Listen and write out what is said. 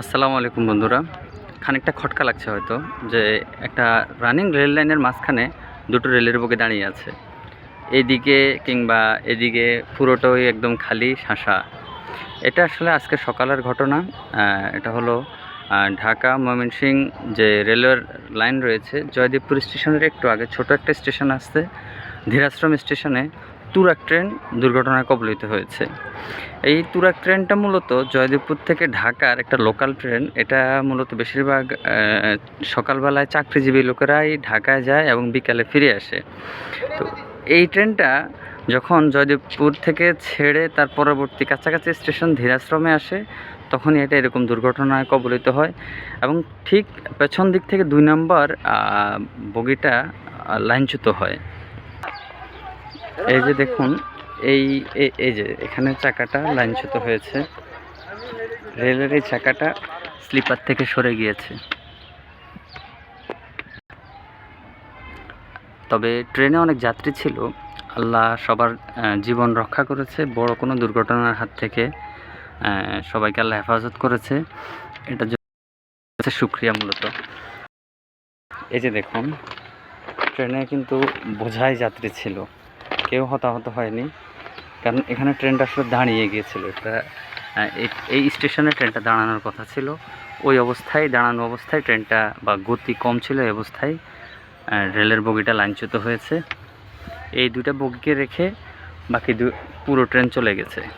আসসালামু আলাইকুম বন্ধুরা। খানিকটা খটকা লাগছে হয়তো যে একটা রানিং রেল লাইনের মাঝখানে দুটো রেলের বগে দাঁড়িয়ে আছে। এদিকে কিংবা এদিকে পুরোটাই একদম খালি শাঁসা। এটা আসলে আজকে সকালের ঘটনা। এটা হলো ঢাকা ময়মনসিং যে রেলওয়ের লাইন রয়েছে, জয়দেবপুর স্টেশনের একটু আগে ছোট একটা স্টেশন আসছে, ধীরাশ্রম স্টেশনে তুরাক ট্রেন দুর্ঘটনায় কবলিত হয়েছে। এই তুরাক ট্রেনটা মূলত জয়দেবপুর থেকে ঢাকার একটা লোকাল ট্রেন এটা মূলত বেশিরভাগ সকালবেলায় চাকরিজীবী লোকেরাই ঢাকায় যায় এবং বিকালে ফিরে আসে। তো এই ট্রেনটা যখন জয়দেবপুর থেকে ছেড়ে তার পরবর্তী কাছাকাছি স্টেশন ধীরাশ্রমে আসে, তখনই এটা এরকম দুর্ঘটনায় কবলিত হয় এবং ঠিক পেছন দিক থেকে দুই নম্বর বগিটা লাইনচ্যুত হয়। এই যে দেখুন, এই এই যে এখানে চাকাটা লাইনচ্যুত হয়েছে। রেলের এই চাকাটা স্লিপার থেকে সরে গিয়েছে। তবে ট্রেনে অনেক যাত্রী ছিল। আল্লাহ সবার জীবন রক্ষা করেছে। বড় কোনো দুর্ঘটনার হাত থেকে সবাইকে আল্লাহ হেফাজত করেছে। এটা সুক্রিয়া মূলত। এই যে দেখুন, ট্রেনে কিন্তু বোঝাই যাত্রী ছিল। কেউ হতাহত হয়নি। কারণ এখানে ট্রেনটা আসলে দাঁড়িয়ে গিয়েছিল। এটা এই- স্টেশনে ট্রেনটা দাঁড়ানোর কথা ছিল। ওই অবস্থায়, দাঁড়ানো অবস্থায় ট্রেনটা বা গতি কম ছিল এই অবস্থায় রেলের বগিটা লাইনচ্যুত হয়েছে। এই দুটা বগিকে রেখে বাকি দু পুরো ট্রেন চলে গেছে।